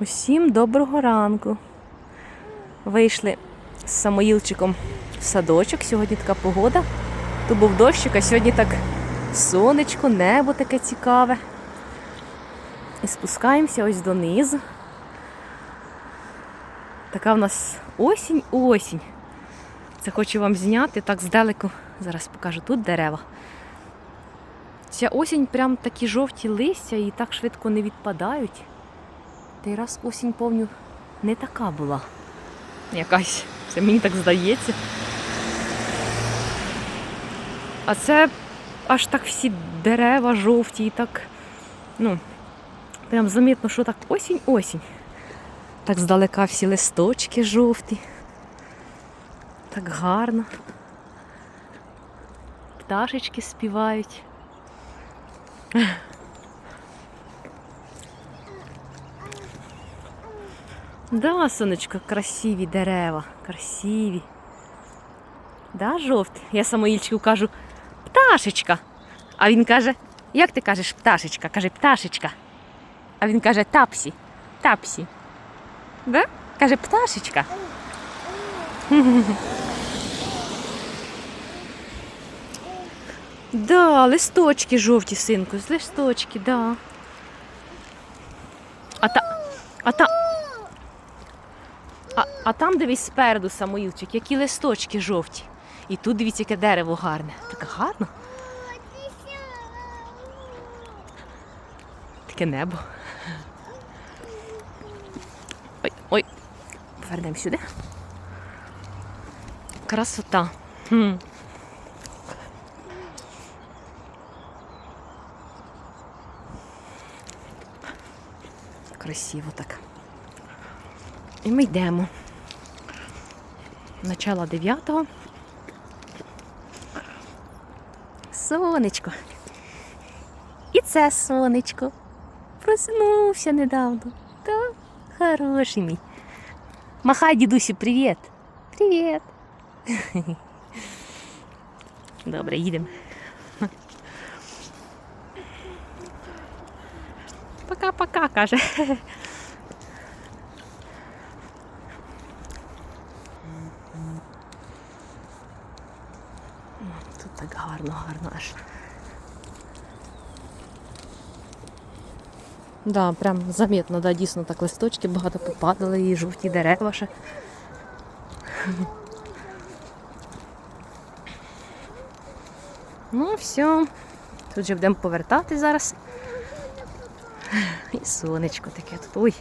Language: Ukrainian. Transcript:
Усім доброго ранку. Вийшли з Самоїлчиком в садочок. Сьогодні така погода. То був дощик, а сьогодні так сонечко, небо таке цікаве. І спускаємося ось донизу. Така в нас осінь-осінь. Це хочу вам зняти так здалеку. Зараз покажу тут дерева. Ця осінь прям такі жовті листя і так швидко не відпадають. Той раз осінь, повню, не така була. Якась. Це мені так здається. А це аж так всі дерева жовті і так. Ну, прям замітно, що так осінь-осінь. Так здалека всі листочки жовті. Так гарно. Пташечки співають. Да, сонечко, красиві дерева, красиві. Да, жовті. Я самоїльчику кажу пташечка. А він каже, як ти кажеш пташечка? Каже пташечка. А він каже тапсі. Тапсі. Да? Каже пташечка. Да, листочки жовті, синку, з листочки, да. А та. А та. А, там дивись спереду самоїлчик, які листочки жовті. І тут дивіться, яке дерево гарне. Так гарно. Таке небо. Ой, ой. Повернемо сюди. Красота. Хм. Красиво так. І ми йдемо. Начало 9-го. Сонечко. І це сонечко. Проснувся недавно. Та хороший мій. Махай, дідусю, привіт. Привіт. Добре, їдемо. Пока-пока, каже. Тут так гарно, гарно аж. Да, прям замітно, да, дійсно так листочки багато попадали і жовті дерева ще. Ну, все. Тут же будемо повертати зараз. І сонечко таке тут. Ой.